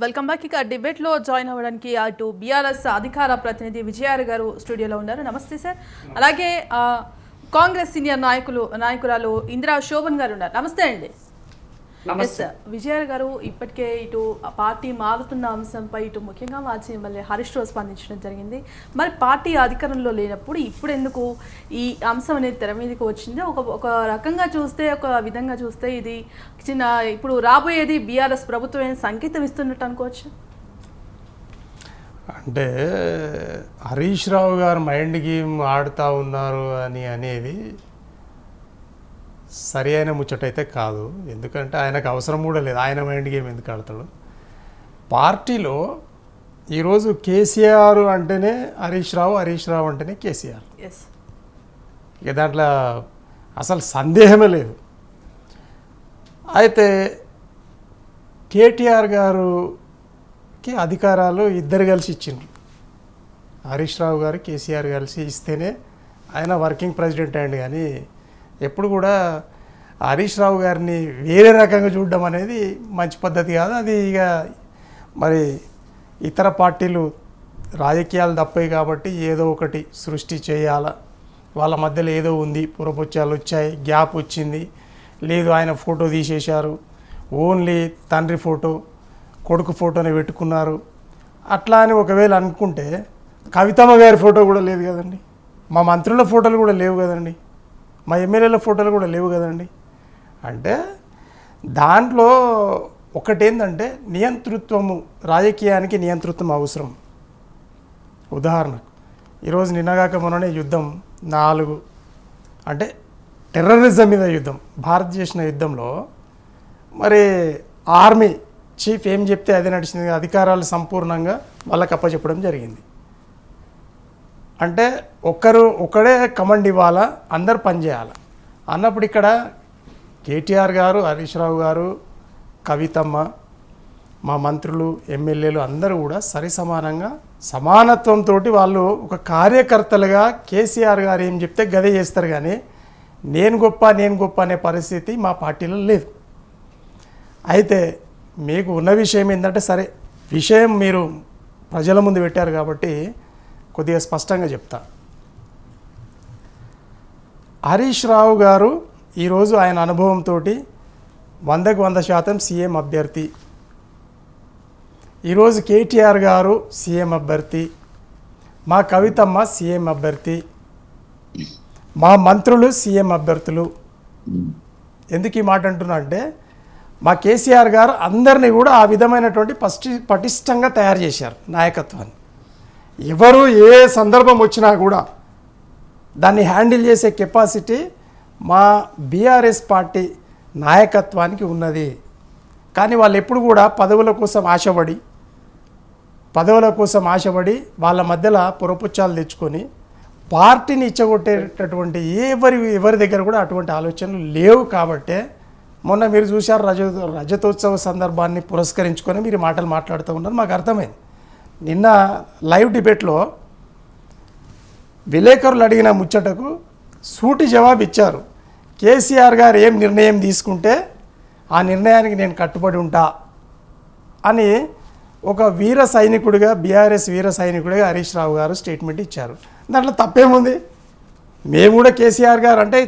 Welcome back. ఇక డిబేట్లో join అవ్వడానికి అటు బీఆర్ఎస్ అధికార ప్రతినిధి విజయార్ గారు స్టూడియోలో ఉన్నారు. నమస్తే సార్. అలాగే కాంగ్రెస్ సీనియర్ నాయకులు నాయకురాలు ఇందిరా శోభన్ గారు ఉన్నారు. నమస్తే అండి. ఎస్ విజయార్ గారు ఇప్పటికే ఇటు పార్టీ మారుతున్న అంశంపై ఇటు ముఖ్యంగా మాజీ ఎమ్మెల్యే హరీష్ రావు స్పందించడం జరిగింది. మరి పార్టీ అధికారంలో లేనప్పుడు ఇప్పుడు ఎందుకు ఈ అంశం అనేది తెర మీదకి వచ్చింది? ఒక ఒక రకంగా చూస్తే ఒక విధంగా చూస్తే ఇది చిన్న ఇప్పుడు రాబోయేది బీఆర్ఎస్ ప్రభుత్వం సంకేతం ఇస్తున్నట్టు అనుకోవచ్చు? అంటే హరీష్ రావు గారు మైండ్ గేమ్ ఆడుతూ ఉన్నారు అని అనేది సరి అయిన ముచ్చటైతే కాదు. ఎందుకంటే ఆయనకు అవసరం కూడా లేదు. ఆయన మైండ్ గేమ్ ఎందుకు ఆడతాడు? పార్టీలో ఈరోజు కేసీఆర్ అంటేనే హరీష్ రావు హరీష్ రావు అంటేనే కేసీఆర్. ఇక దాంట్లో అసలు సందేహమే లేదు. అయితే కేటీఆర్ గారుకి అధికారాలు ఇద్దరు కలిసి ఇచ్చిండ్రు. హరీష్ రావు గారు కేసీఆర్ కలిసి ఇస్తేనే ఆయన వర్కింగ్ ప్రెసిడెంట్ అయ్యండి కానీ ఎప్పుడు కూడా హరీష్ రావు గారిని వేరే రకంగా చూడడం అనేది మంచి పద్ధతి కాదు. అది ఇక మరి ఇతర పార్టీలు రాజకీయాలు తప్పాయి కాబట్టి ఏదో ఒకటి సృష్టి చేయాలా. వాళ్ళ మధ్యలో ఏదో ఉంది పురపుచ్చాలు వచ్చాయి గ్యాప్ వచ్చింది. లేదు ఆయన ఫోటో తీసేశారు. ఓన్లీ తండ్రి ఫోటో కొడుకు ఫోటోని పెట్టుకున్నారు. అట్లా అని ఒకవేళ అనుకుంటే కవితమ్మ గారి ఫోటో కూడా లేదు కదండి. మా మంత్రుల ఫోటోలు కూడా లేవు కదండి. మా ఎమ్మెల్యేల ఫోటోలు కూడా లేవు కదండి. అంటే దాంట్లో ఒకటేందంటే నియంతృత్వము రాజకీయానికి నియంతృత్వం అవసరం. ఉదాహరణకు ఈరోజు నిన్నగాక మొన్ననే యుద్ధం నాలుగు అంటే టెర్రరిజం మీద యుద్ధం భారత్ చేసిన యుద్ధంలో మరి ఆర్మీ చీఫ్ ఏం చెప్తే అదే నడిచింది అధికారాలు సంపూర్ణంగా వాళ్ళకి అప్పచెప్పడం జరిగింది. అంటే ఒక్కరు ఒక్కడే కమండ్ ఇవ్వాలా? అందరు పనిచేయాలి అన్నప్పుడు ఇక్కడ కేటీఆర్ గారు హరీష్ రావు గారు కవితమ్మ మా మంత్రులు ఎమ్మెల్యేలు అందరూ కూడా సరి సమానంగా సమానత్వంతో వాళ్ళు ఒక కార్యకర్తలుగా కేసీఆర్ గారు ఏం చెప్తే గదే చేస్తారు కానీ నేను గొప్ప నేను గొప్ప అనే పరిస్థితి మా పార్టీలో లేదు. అయితే మీకు ఉన్న విషయం ఏంటంటే సరే విషయం మీరు ప్రజల ముందు పెట్టారు కాబట్టి కొద్దిగా స్పష్టంగా చెప్తా. హరీష్ రావు గారు ఈరోజు ఆయన అనుభవంతో వందకు వంద శాతం సీఎం అభ్యర్థి. ఈరోజు కేటీఆర్ గారు సీఎం అభ్యర్థి. మా కవితమ్మ సీఎం అభ్యర్థి. మా మంత్రులు సీఎం అభ్యర్థులు. ఎందుకు ఈ మాట అంటున్నా అంటే మా కేసీఆర్ గారు అందరినీ కూడా ఆ విధమైనటువంటి పష్టి పటిష్టంగా తయారు చేశారు నాయకత్వాన్ని. ఎవరు ఏ సందర్భం వచ్చినా కూడా దాన్ని హ్యాండిల్ చేసే కెపాసిటీ మా బీఆర్ఎస్ పార్టీ నాయకత్వానికి ఉన్నది. కానీ వాళ్ళు ఎప్పుడు కూడా పదవుల కోసం ఆశపడి పదవుల కోసం ఆశపడి వాళ్ళ మధ్యలో పొరపుచ్చాలు తెచ్చుకొని పార్టీని ఇచ్చగొట్టేటటువంటి ఎవరి ఎవరి దగ్గర కూడా అటువంటి ఆలోచనలు లేవు కాబట్టే మొన్న మీరు చూశారు రజ రజతోత్సవ సందర్భాన్ని పురస్కరించుకొని మీరు మాటలు మాట్లాడుతూ ఉన్నారు. మాకు అర్థమైంది. నిన్న లైవ్ డిబేట్లో విలేకరులు అడిగిన ముచ్చటకు సూటి జవాబు ఇచ్చారు. కేసీఆర్ గారు ఏం నిర్ణయం తీసుకుంటే ఆ నిర్ణయానికి నేను కట్టుబడి ఉంటా అని ఒక వీర సైనికుడిగా బీఆర్ఎస్ వీర సైనికుడిగా హరీష్ రావు గారు స్టేట్మెంట్ ఇచ్చారు. దాంట్లో తప్పేముంది? మేము కూడా కేసీఆర్ గారు అంటే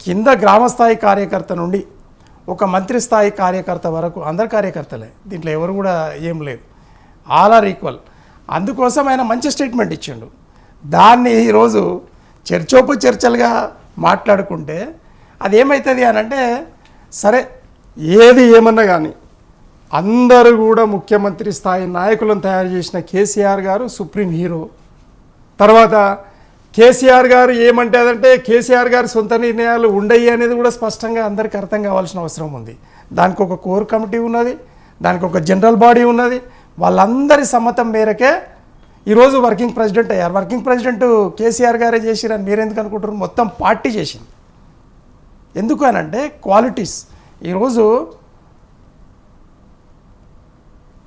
కింద గ్రామస్థాయి కార్యకర్త నుండి ఒక మంత్రి స్థాయి కార్యకర్త వరకు అందరు కార్యకర్తలే. దీంట్లో ఎవరు కూడా ఏం లేదు. All are equal. అందుకోసం ఆయన మంచి స్టేట్మెంట్ ఇచ్చిండు. దాన్ని ఈరోజు చర్చోపు చర్చలుగా మాట్లాడుకుంటే అది ఏమవుతుంది అని అంటే సరే ఏది ఏమన్నా కానీ అందరూ కూడా ముఖ్యమంత్రి స్థాయి నాయకులను తయారు చేసిన కేసీఆర్ గారు సుప్రీం హీరో. తర్వాత కేసీఆర్ గారు ఏమంటే అదంటే కేసీఆర్ గారి సొంత నిర్ణయాలు ఉండయి అనేది కూడా స్పష్టంగా అందరికీ అర్థం కావాల్సిన అవసరం ఉంది. దానికి ఒక కోర్ కమిటీ ఉన్నది దానికి ఒక జనరల్ బాడీ ఉన్నది వాళ్ళందరి సమ్మతం మేరకే ఈరోజు వర్కింగ్ ప్రెసిడెంట్ అయ్యారు. వర్కింగ్ ప్రెసిడెంట్ కేసీఆర్ గారే చేసిరని మీరు ఎందుకు మొత్తం పార్టీ చేసింది. ఎందుకు అని అంటే క్వాలిటీస్. ఈరోజు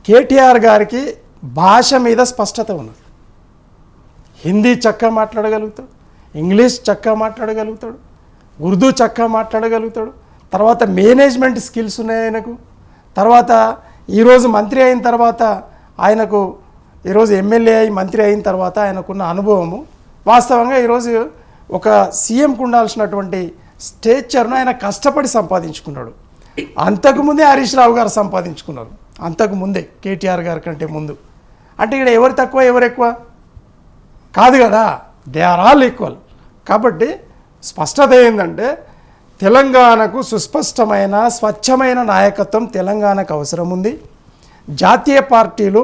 కేటీఆర్ గారికి భాష మీద స్పష్టత ఉన్నది. హిందీ చక్కగా మాట్లాడగలుగుతాడు. ఇంగ్లీష్ చక్కగా మాట్లాడగలుగుతాడు. ఉర్దూ చక్కగా మాట్లాడగలుగుతాడు. తర్వాత మేనేజ్మెంట్ స్కిల్స్ ఉన్నాయి ఆయనకు. తర్వాత ఈరోజు మంత్రి అయిన తర్వాత ఆయనకు ఈరోజు ఎమ్మెల్యే అయి మంత్రి అయిన తర్వాత ఆయనకున్న అనుభవము వాస్తవంగా ఈరోజు ఒక సీఎంకు ఉండాల్సినటువంటి స్టేచర్ను ఆయన కష్టపడి సంపాదించుకున్నాడు. అంతకుముందే హరీష్ రావు గారు సంపాదించుకున్నారు. అంతకుముందే కేటీఆర్ గారి కంటే ముందు. అంటే ఇక్కడ ఎవరు తక్కువ ఎవరు ఎక్కువ? కాదు కదా దే ఆర్ ఆల్ ఈక్వల్. కాబట్టి స్పష్టత ఏంటంటే తెలంగాణకు సుస్పష్టమైన స్వచ్ఛమైన నాయకత్వం తెలంగాణకు అవసరం ఉంది జాతీయ పార్టీలు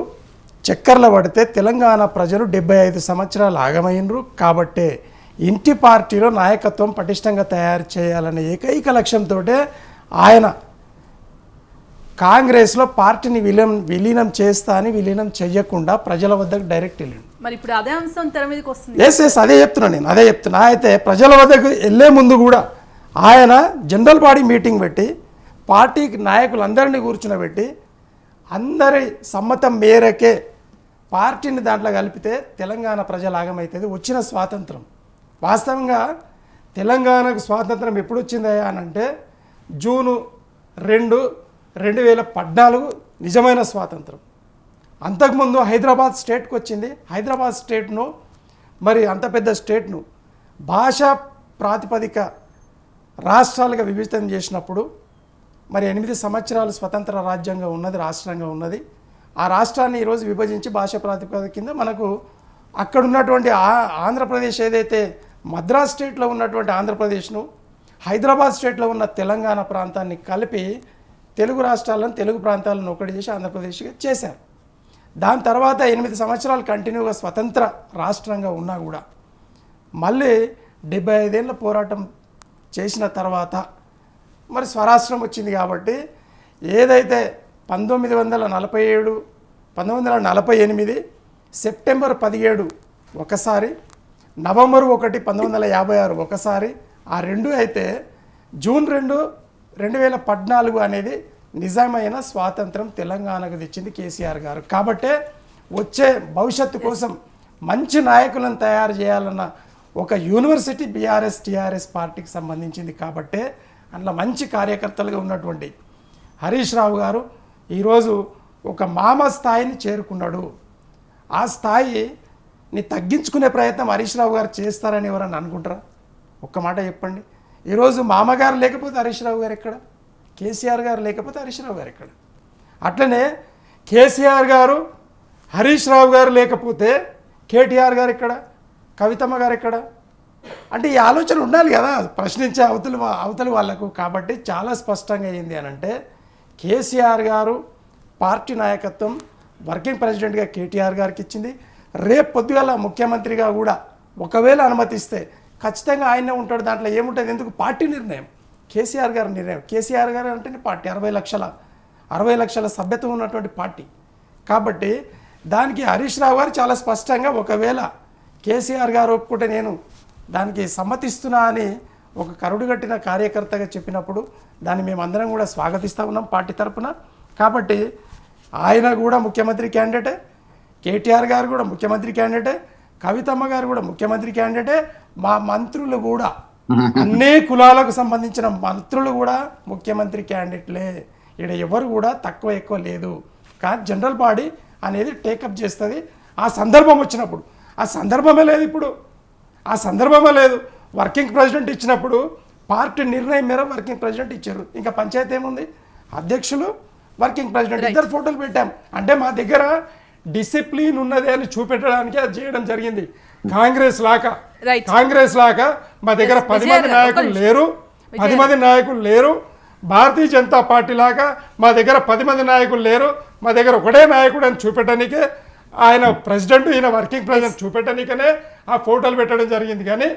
చక్కర్ల పడితే తెలంగాణ ప్రజలు డెబ్బై ఐదు సంవత్సరాలు ఆగమైనరు కాబట్టే ఇంటి పార్టీలో నాయకత్వం పటిష్టంగా తయారు చేయాలనే ఏకైక లక్ష్యంతో ఆయన కాంగ్రెస్లో పార్టీని విలీనం విలీనం చేస్తా అని విలీనం చెయ్యకుండా ప్రజల వద్దకు డైరెక్ట్ వెళ్ళిండు. మరి ఇప్పుడు అదే అంశం తెర మీదకి వస్తుంది. ఎస్ ఎస్ అదే చెప్తున్నా నేను అదే చెప్తున్నా. అయితే ప్రజల వద్దకు వెళ్ళే ముందు కూడా ఆయన జనరల్ బాడీ మీటింగ్ పెట్టి పార్టీకి నాయకులందరినీ కూర్చునబెట్టి అందరి సమ్మతం మేరకే పార్టీని దాంట్లో కలిపితే తెలంగాణ ప్రజల ఆగమవుతుంది వచ్చిన స్వాతంత్రం. వాస్తవంగా తెలంగాణకు స్వాతంత్రం ఎప్పుడు వచ్చిందా అని అంటే జూను రెండు రెండు వేల పద్నాలుగు నిజమైన స్వాతంత్రం. అంతకుముందు హైదరాబాద్ స్టేట్కి వచ్చింది హైదరాబాద్ స్టేట్ను మరి అంత పెద్ద స్టేట్ను భాషా ప్రాతిపదిక రాష్ట్రాలుగా విభజితం చేసినప్పుడు మరి ఎనిమిది సంవత్సరాలు స్వతంత్ర రాజ్యంగా ఉన్నది రాష్ట్రంగా ఉన్నది. ఆ రాష్ట్రాన్ని ఈరోజు విభజించి భాష ప్రాతిపదిక కింద మనకు అక్కడ ఉన్నటువంటి ఆ- ఆంధ్రప్రదేశ్ ఏదైతే మద్రాస్ స్టేట్లో ఉన్నటువంటి ఆంధ్రప్రదేశ్ను హైదరాబాద్ స్టేట్లో ఉన్న తెలంగాణ ప్రాంతాన్ని కలిపి తెలుగు రాష్ట్రాలను తెలుగు ప్రాంతాలను ఒకటి చేసి ఆంధ్రప్రదేశ్గా చేశారు. దాని తర్వాత ఎనిమిది సంవత్సరాలు కంటిన్యూగా స్వతంత్ర రాష్ట్రంగా ఉన్నా కూడా మళ్ళీ డెబ్బై ఐదేళ్ళ పోరాటం చేసిన తర్వాత మరి స్వరాష్ట్రం వచ్చింది కాబట్టి ఏదైతే పంతొమ్మిది వందల నలభై ఏడు పంతొమ్మిది వందల నలభై ఎనిమిది సెప్టెంబర్ పదిహేడు ఒకసారి నవంబర్ ఒకటి పంతొమ్మిది వందల యాభై ఆరు ఒకసారి ఆ రెండు అయితే జూన్ రెండు రెండు వేల పద్నాలుగు అనేది నిజమైన స్వాతంత్రం తెలంగాణకు తెచ్చింది కేసీఆర్ గారు. కాబట్టే వచ్చే భవిష్యత్తు కోసం మంచి నాయకులను తయారు చేయాలన్న ఒక యూనివర్సిటీ బీఆర్ఎస్ టీఆర్ఎస్ పార్టీకి సంబంధించింది కాబట్టే అందులో మంచి కార్యకర్తలుగా ఉన్నటువంటి హరీష్ రావు గారు ఈరోజు ఒక మామ స్థాయిని చేరుకున్నాడు. ఆ స్థాయిని తగ్గించుకునే ప్రయత్నం హరీష్ రావు గారు చేస్తారని ఎవరన్నా అనుకుంటారా? ఒక్క మాట చెప్పండి. ఈరోజు మామగారు లేకపోతే హరీష్ రావు గారు ఎక్కడ? కేసీఆర్ గారు లేకపోతే హరీష్ రావు గారు ఎక్కడ? అట్లనే కేసీఆర్ గారు హరీష్ రావు గారు లేకపోతే కేటీఆర్ గారు ఎక్కడ? కవితమ్మ గారు ఎక్కడ? అంటే ఈ ఆలోచన ఉండాలి కదా. ప్రశ్నించే అవతలి అవతలి వాళ్ళకు. కాబట్టి చాలా స్పష్టంగా అయింది అని అంటే కేసీఆర్ గారు పార్టీ నాయకత్వం వర్కింగ్ ప్రెసిడెంట్గా కేటీఆర్ గారికి ఇచ్చింది. రేపు పొద్దుగల ముఖ్యమంత్రిగా కూడా ఒకవేళ అనుమతిస్తే ఖచ్చితంగా ఆయనే ఉంటాడు. దాంట్లో ఏముంటుంది? ఎందుకు? పార్టీ నిర్ణయం. కేసీఆర్ గారి నిర్ణయం. కేసీఆర్ గారు అంటేనే పార్టీ. అరవై లక్షల అరవై లక్షల సభ్యత్వం ఉన్నటువంటి పార్టీ. కాబట్టి దానికి హరీష్ రావు గారు చాలా స్పష్టంగా ఒకవేళ కేసీఆర్ గారు ఒప్పుకుంటే నేను దానికి సమ్మతిస్తున్నా అని ఒక కరుడుగట్టిన కార్యకర్తగా చెప్పినప్పుడు దాన్ని మేమందరం కూడా స్వాగతిస్తూ ఉన్నాం పార్టీ తరఫున కాబట్టి ఆయన కూడా ముఖ్యమంత్రి క్యాండిడేటే కేటీఆర్ గారు కూడా ముఖ్యమంత్రి క్యాండిడేటే కవితమ్మ గారు కూడా ముఖ్యమంత్రి క్యాండిడేటే మా మంత్రులు కూడా అన్ని కులాలకు సంబంధించిన మంత్రులు కూడా ముఖ్యమంత్రి క్యాండిడేట్లే. ఇక్కడ ఎవరు కూడా తక్కువ ఎక్కువ లేదు. కానీ జనరల్ బాడీ అనేది టేకప్ చేస్తుంది. ఆ సందర్భం వచ్చినప్పుడు ఆ సందర్భమే లేదు ఇప్పుడు. ఆ సందర్భమే లేదు. వర్కింగ్ ప్రెసిడెంట్ ఇచ్చినప్పుడు పార్టీ నిర్ణయం మేర వర్కింగ్ ప్రెసిడెంట్ ఇచ్చారు. ఇంకా పంచాయతీ ఏముంది? అధ్యక్షులు వర్కింగ్ ప్రెసిడెంట్. ఇద్దరు ఫోటోలు పెట్టాం. అంటే మా దగ్గర డిసిప్లిన్ ఉన్నది అని చూపెట్టడానికి అది చేయడం జరిగింది. కాంగ్రెస్ లాగా. Right. కాంగ్రెస్ లాగా మా దగ్గర పది మంది నాయకులు. లేరు. పది మంది నాయకులు లేరు. భారతీయ జనతా పార్టీ లాగా మా దగ్గర పది మంది నాయకులు లేరు. మా దగ్గర ఒకటే నాయకుడు అని చూపెట్టడానికే ఆయన ప్రెసిడెంట్ ఈయన వర్కింగ్ ప్రెసిడెంట్ చూపెట్టడానికనే ఆ ఫోటోలు పెట్టడం జరిగింది. కానీ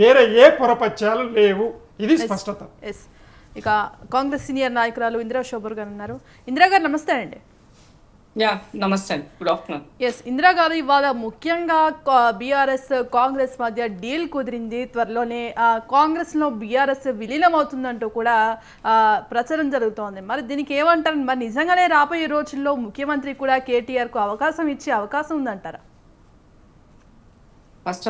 వేరే ఏ పొరపత్యాలు లేవు. ఇది స్పష్టత. ఎస్ ఇక కాంగ్రెస్ సీనియర్ నాయకురాలు ఇందిరా శోభర్ గారు ఉన్నారు. ఇందిరా గారు నమస్తే అండి. యా నమస్తే గుడ్ ఆఫ్టర్నూన్ ఎస్ ఇందిరా గారు ఇవాళ ముఖ్యంగా బీఆర్ఎస్ కాంగ్రెస్ మధ్య డీల్ కుదిరింది. త్వరలోనే కాంగ్రెస్ కాంగ్రెస్లో బీఆర్ఎస్ విలీనం అవుతుందంటూ కూడా ప్రచారం జరుగుతోంది. మరి దీనికి ఏమంటారు? మరి నిజంగానే రాబోయే రోజుల్లో ముఖ్యమంత్రి కూడా కేటీఆర్కు అవకాశం ఇచ్చే అవకాశం ఉందంటారా?